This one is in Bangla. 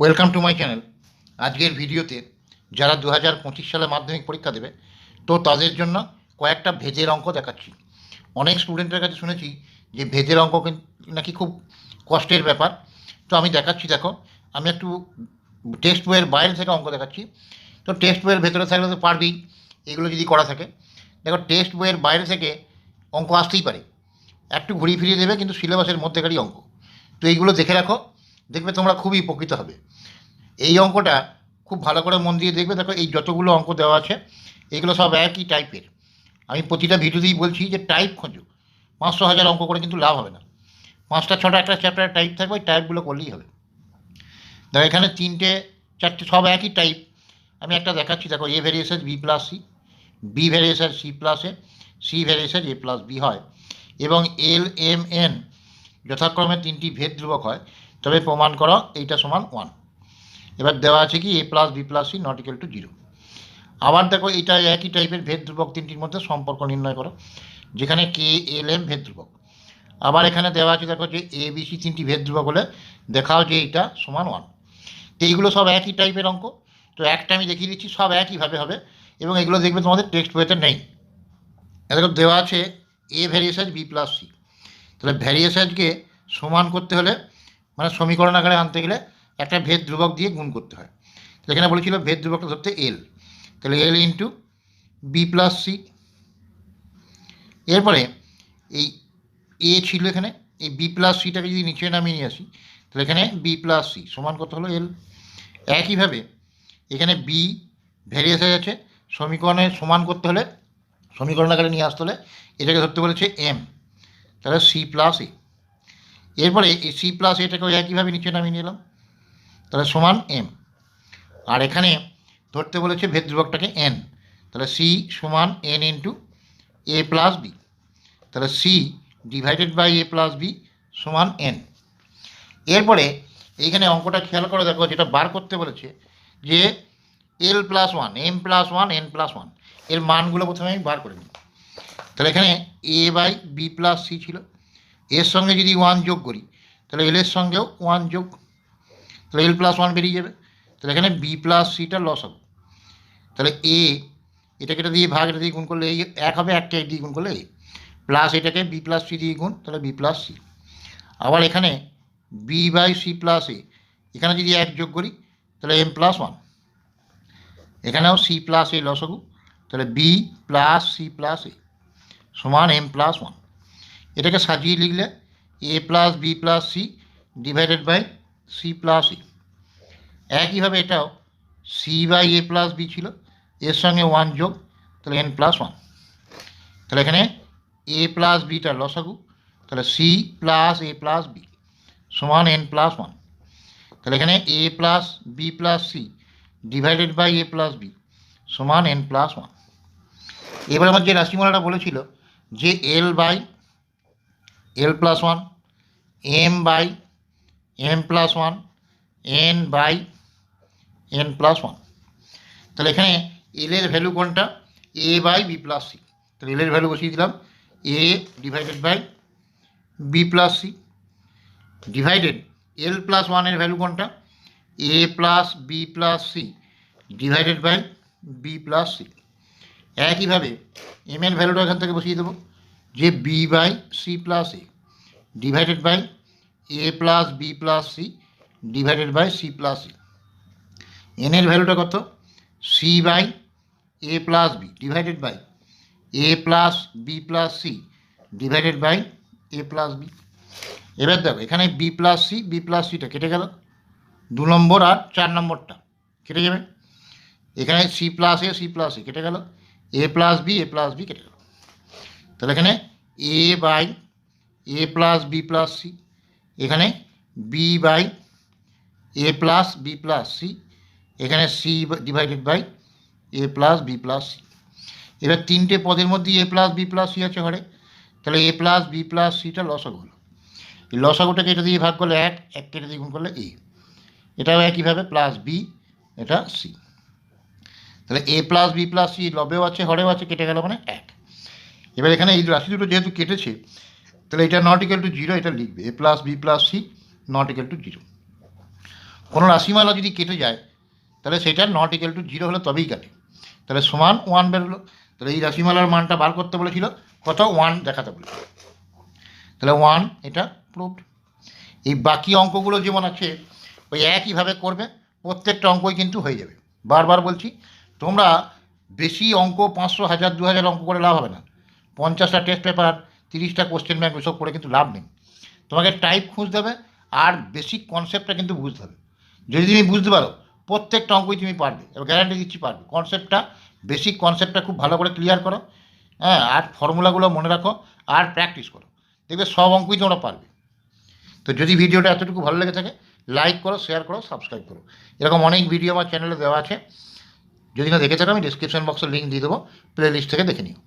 ওয়েলকাম টু মাই চ্যানেল আজকের ভিডিওতে যারা দু হাজার পঁচিশ সালে মাধ্যমিক পরীক্ষা দেবে, তো তাদের জন্য কয়েকটা ভেজের অঙ্ক দেখাচ্ছি। অনেক স্টুডেন্টের কাছে শুনেছি যে ভেজের অঙ্ক নাকি খুব কষ্টের ব্যাপার। তো আমি দেখাচ্ছি, দেখো, আমি একটু টেক্সট বইয়ের বাইরে থেকে অঙ্ক দেখাচ্ছি। তো টেক্সট বইয়ের ভেতরে থাকলে তো পারবেই, এগুলো যদি করা থাকে। দেখো টেক্সট বইয়ের বাইরে থেকে অঙ্ক আসতেই পারে। একটু ঘুরিয়ে ফিরিয়ে দেবে, কিন্তু সিলেবাসের মধ্যেকারই অঙ্ক। তো এইগুলো দেখে রাখো দেখবে তোমরা খুবই উপকৃত হবে। এই অঙ্কটা খুব ভালো করে মন দিয়ে দেখবে। দেখো এই যতগুলো অঙ্ক দেওয়া আছে, এগুলো সব একই টাইপের আমি প্রতিটা ভিডিওতেই বলছি যে টাইপ খোঁজো। পাঁচশো হাজার অঙ্ক করে কিন্তু লাভ হবে না। পাঁচটা, ছটা, একটা চ্যাপ্টারের টাইপ থাকবে, ওই টাইপগুলো করলেই হবে। দেখো এখানে তিনটে, চারটে সব একই টাইপ আমি একটা দেখাচ্ছি, দেখো A variation B plus C B variation C প্লাসে C variation A plus B হয়। এবং এল এম এন যথাক্রমে তিনটি ভেদ ধ্রুবক হয়। তবে প্রমাণ করো, এইটা সমান ওয়ান এবার দেওয়া আছে কি A plus B plus C not equal to zero আবার দেখো এটা একই টাইপের ভেদ ধ্রুবক তিনটির মধ্যে সম্পর্ক নির্ণয় করো, যেখানে কে এল এম ভেদ ধ্রুবক। আবার এখানে দেওয়া আছে দেখো যে এ বি সি তিনটি ভেদ ধ্রুবক হলে দেখাও যে এটা সমান ওয়ান তো এইগুলো সব একই টাইপের অঙ্ক, তো একটা আমি দেখিয়ে দিচ্ছি, সব একইভাবে হবে, এবং এগুলো দেখবে তোমাদের টেক্সট বইতে নেই। দেখো, দেওয়া আছে A varies as B plus C তাহলে ভ্যারিয়েসাজকে সমান করতে হলে মানে সমীকরণ আকারে আনতে গেলে একটা ভেদ ধ্রুবক দিয়ে গুণ করতে হয়। তাহলে এখানে বলেছিল ভেদ ধ্রুবকটা ধরতে এল তাহলে L into B plus C এরপরে এই এ ছিল এখানে, এই বি প্লাস সিটাকে যদি নিচে নামিয়ে নিয়ে আসি, তাহলে এখানে বি প্লাস সি সমান কত হলো এল একইভাবে এখানে বি ভ্যারিয়েসাজ আছে সমীকরণে সমান করতে হলে, সমীকরণ আকারে নিয়ে আসতে হলে এটাকে ধরতে বলেছে এম তাহলে সি প্লাস এ এরপরে সি প্লাস এটাকেও একইভাবে নিচে নামিয়ে নিলাম। তাহলে সমান এম আর এখানে ধরতে বলেছে ভেদ ধ্রুবকটাকে এন তাহলে সি সমান N into A plus B তাহলে C divided by A plus B সমান এন এরপরে এইখানে অঙ্কটা খেয়াল করে দেখো, যেটা বার করতে বলেছে, যে L plus one M plus one N plus ওয়ানের মানগুলো প্রথমে আমি বার করে নিই তাহলে এখানে A by B plus C ছিল। এর সঙ্গে যদি ওয়ান যোগ করি, তাহলে এল এর সঙ্গেও ওয়ান যোগ, তাহলে এল প্লাস ওয়ান বেরিয়ে যাবে। তাহলে এখানে বি প্লাস সিটা লস হবে। তাহলে এ এটাকে এটা দিয়ে ভাগ, এটা দিয়ে গুণ করলে এই এক হবে একটা এক দিয়ে গুণ করলে এ প্লাস এটাকে বি প্লাস সি দিয়ে গুণ, তাহলে বি প্লাস সি আবার এখানে B by C plus A এখানে যদি এক যোগ করি, তাহলে এম প্লাস ওয়ান এখানেও সি প্লাস এ লস লসগু তাহলে B plus C plus A সমান এম প্লাস ওয়ান এটাকে সাজিয়ে লিখলে A plus B plus C divided by C plus E একইভাবে এটাও C by A plus B ছিল, এর সঙ্গে ওয়ান যোগ, তাহলে এন প্লাস ওয়ান। তাহলে এখানে এ প্লাস বিটা লসাগু, তাহলে C plus A plus B সমান এন প্লাস ওয়ান। তাহলে এখানে A plus B plus C divided by A plus B সমান এন প্লাস ওয়ান। এবার আমার যে রাশিমালাটা বলেছিল যে L by L plus one M by M plus one N by N plus one তাহলে এখানে এল এর ভ্যালু কোনটা? A by B plus C তাহলে এল এর ভ্যালু বসিয়ে দিলাম। A divided by B plus C divided L plus ওয়ানের ভ্যালু কোনটা? A plus B plus C divided by B plus C একইভাবে এম এর ভ্যালুটা এখান থেকে বসিয়ে দেবো। যে B by C plus A divided by A plus B plus C divided by C plus C N এর ভ্যালুটা কত? C by A plus B divided by A plus B plus C divided by A plus B এবার দেখো, এখানে B plus C B plus সিটা কেটে গেল। দু নম্বর আর চার নম্বরটা কেটে যাবে। এখানে C plus A C plus A কেটে গেল। A plus B A plus B কেটে গেল। তাহলে এখানে A by A plus B plus C এখানে B by A plus B plus C এখানে C divided by A plus B plus C এবার তিনটে পদের মধ্যে A plus B plus C আছে ঘরে, তাহলে এ প্লাস বি প্লাস সিটা লসাগু হলো। এই লসাগুটাকে এটা দিয়ে ভাগ করলে এক এক কেটে দিয়ে গুণ করলে এ এটাও একইভাবে প্লাস বি এটা সি তাহলে A plus B plus C লবেও আছে, হরেও আছে, কেটে গেল মানে এক। এবার এখানে এই রাশি দুটো যেহেতু কেটেছে, তাহলে এটা নট ইকাল টু জিরো এটা লিখবে A plus B plus C not equal two zero কোনো রাশিমালা যদি কেটে যায়, তাহলে সেটা নট ইকুয়াল টু জিরো হলে তবেই কাটে। তাহলে সমান ওয়ান বেরোলো তাহলে এই রাশিমালার মানটা বার করতে বলেছিল কত ওয়ান দেখাতে বলেছিল। তাহলে ওয়ান এটা প্রুভড এই বাকি অঙ্কগুলো যেমন আছে, ওই একইভাবে করবে, প্রত্যেকটা অঙ্কই কিন্তু হয়ে যাবে। বারবার বলছি, তোমরা বেশি অঙ্ক, পাঁচশো, হাজার দু হাজার অঙ্ক করে লাভ হবে না। পঞ্চাশটা টেস্ট পেপার তিরিশটা কোশ্চেন ব্যাংক ওসব করে কিন্তু লাভ নেই। তোমাকে টাইপ খুঁজতে হবে আর বেসিক কনসেপ্টটা কিন্তু বুঝতে হবে। যদি তুমি বুঝতে পারো, প্রত্যেকটা অঙ্কই তুমি পারবে এবার গ্যারান্টি দিচ্ছি পারবে। কনসেপ্টটা বেসিক কনসেপ্টটা খুব ভালো করে ক্লিয়ার করো হ্যাঁ আর ফর্মুলাগুলো মনে রাখো, আর প্র্যাকটিস করো। দেখবে সব অঙ্কই তোমরা পারবে। তো যদি ভিডিওটা এতটুকু ভালো লেগে থাকে লাইক করো শেয়ার করো সাবস্ক্রাইব করো। এরকম অনেক ভিডিও আমার চ্যানেলে দেওয়া আছে। যদি না দেখে থাকো আমি ডিসক্রিপশন বক্সে লিঙ্ক দিয়ে দেবো প্লে লিস্ট থেকে দেখে নিও।